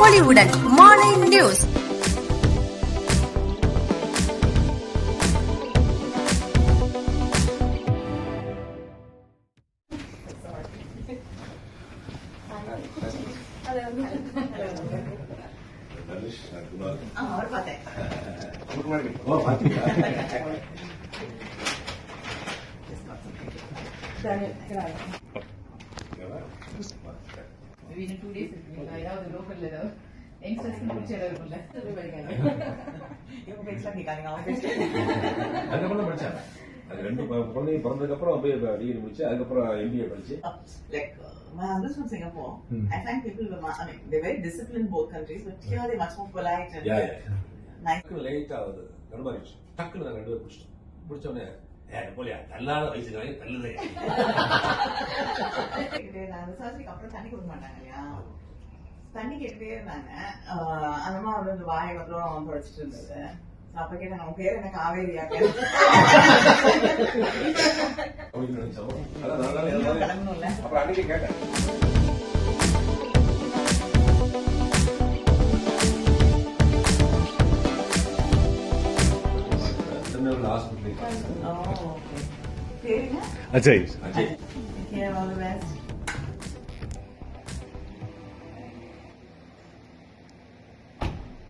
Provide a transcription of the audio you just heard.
பொலிவுடன் மாலை நியூஸ் தனுஷ் இன்னும் டூ டேஸ் இருக்கு ஏதாவது லோக்கல்ல ஏதாவது யங்ஸ்டர்ஸ் பிடிச்ச இடம் இருக்கும்ல இவங்க பேசலாம் கேட்காங்க அவங்க அதுக்கப்புறம் படிச்சாங்க அது ரெண்டு குழந்தைங்க பிறந்ததுக்கு அப்புறம் போய் டிகிரி முடிச்சு அதுக்கப்புறம் எம்பிஏ படிச்சு. Like my husband's from Singapore. I find people were, mu- I mean, they're very disciplined in both countries, but here they're much more polite and yeah nice. டக்குனு லேட் ஆகுது. தடுமாறிடுச்சு டக்குனு நாங்கள் ரெண்டு பேரும் பிடிச்சிட்டோம் போலியா? தள்ளாத வயசுக்காக தள்ளுதே. அந்த சர்ஜரிக்கு அப்புறம் தண்ணி கொடுக்க மாட்டாங்க இல்லையா? தண்ணி கேட்டுட்டே இருந்தாங்க. அந்த அம்மா வந்து இந்த வாயை மாத்திரம் தொடச்சிட்டு இருந்தது. அப்ப கேட்டாங்க உன் பேர் என்ன? காவேரியா? நான் கிளம்பணும்ல. அப்புறம் அன்னைக்கு கேட்டேன். ಒಂದು ಹಾಸ್ಪಿಟ್ಲಿಗೆ Ajay Ajay all the best